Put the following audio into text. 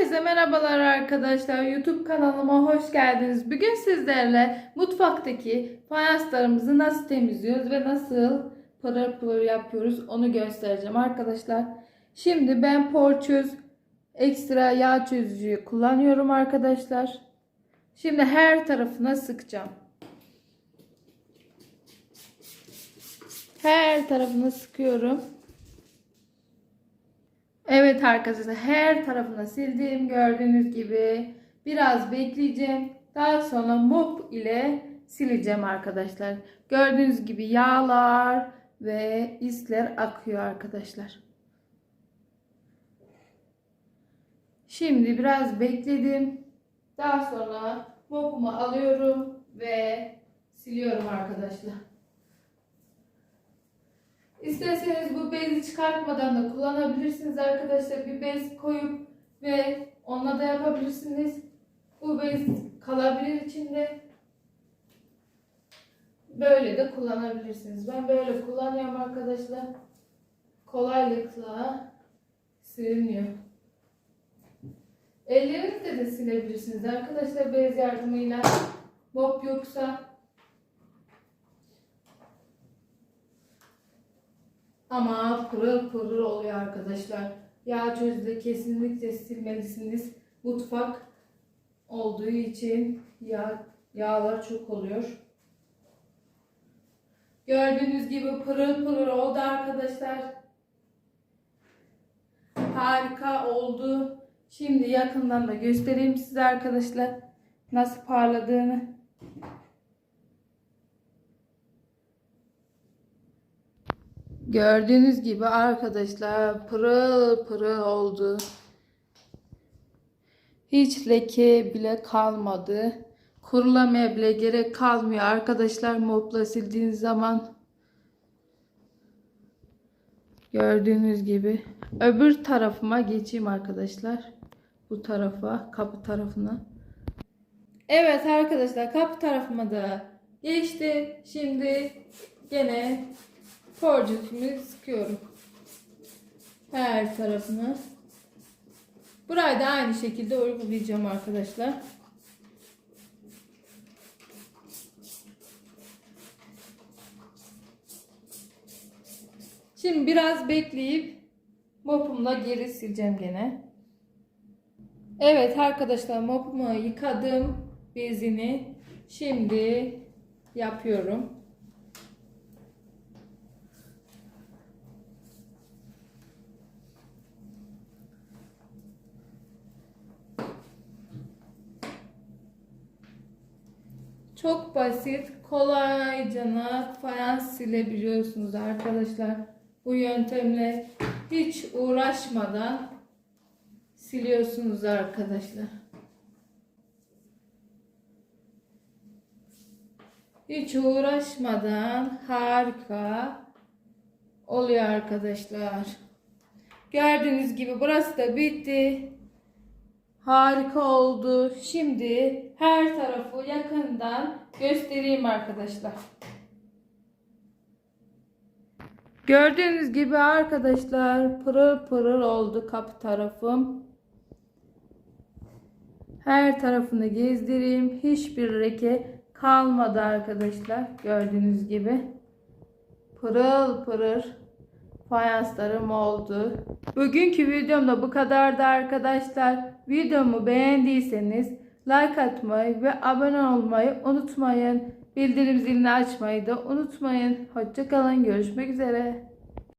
Herkese merhabalar arkadaşlar. YouTube kanalıma hoş geldiniz. Bugün sizlerle mutfaktaki fayanslarımızı nasıl temizliyoruz ve nasıl pırıl pırıl yapıyoruz onu göstereceğim arkadaşlar. Şimdi ben Porçöz ekstra yağ çözücüyü kullanıyorum arkadaşlar. Şimdi her tarafına sıkacağım. Her tarafını sıkıyorum. Evet arkadaşlar her tarafına sildim. Gördüğünüz gibi biraz bekleyeceğim. Daha sonra mop ile sileceğim arkadaşlar. Gördüğünüz gibi yağlar ve isler akıyor arkadaşlar. Şimdi biraz bekledim. Daha sonra mopumu alıyorum ve siliyorum arkadaşlar İsterseniz bu bezi çıkartmadan da kullanabilirsiniz arkadaşlar. Bir bez koyup ve onunla da yapabilirsiniz. Bu bez kalabilir içinde. Böyle de kullanabilirsiniz. Ben böyle kullanıyorum arkadaşlar. Kolaylıkla siliniyor. Ellerinizle de silebilirsiniz arkadaşlar bez yardımıyla. Mop yoksa Ama pırıl pırıl oluyor arkadaşlar. Yağ çözde kesinlikle silmelisiniz. Mutfak olduğu için yağ, yağlar çok oluyor. Gördüğünüz gibi pırıl pırıl oldu arkadaşlar. Harika oldu. Şimdi yakından da göstereyim size arkadaşlar nasıl parladığını. Gördüğünüz gibi arkadaşlar pırıl pırıl oldu. Hiç leke bile kalmadı. Kurulamaya bile gerek kalmıyor arkadaşlar mopla sildiğiniz zaman. Gördüğünüz gibi. Öbür tarafıma geçeyim arkadaşlar. Bu tarafa, kapı tarafına. Evet arkadaşlar kapı tarafıma da geçti. Şimdi gene Forcut'umu sıkıyorum. Her tarafını. Burayı da aynı şekilde uygulayacağım arkadaşlar. Şimdi biraz bekleyip mopumla geri sileceğim gene. Evet arkadaşlar mopumu yıkadım bezini. Şimdi yapıyorum. Çok basit, kolaycana fayans silebiliyorsunuz arkadaşlar. Bu yöntemle hiç uğraşmadan siliyorsunuz arkadaşlar. Hiç uğraşmadan harika oluyor arkadaşlar. Gördüğünüz gibi burası da bitti. Harika oldu. Şimdi her tarafı yakından göstereyim arkadaşlar. Gördüğünüz gibi arkadaşlar pırıl pırıl oldu kapı tarafım. Her tarafını gezdireyim. Hiçbir leke kalmadı arkadaşlar. Gördüğünüz gibi. Pırıl pırıl fayanslarım oldu. Bugünkü videomda bu kadardı arkadaşlar. Videomu beğendiyseniz like atmayı ve abone olmayı unutmayın. Bildirim zilini açmayı da unutmayın. Hoşçakalın. Görüşmek üzere.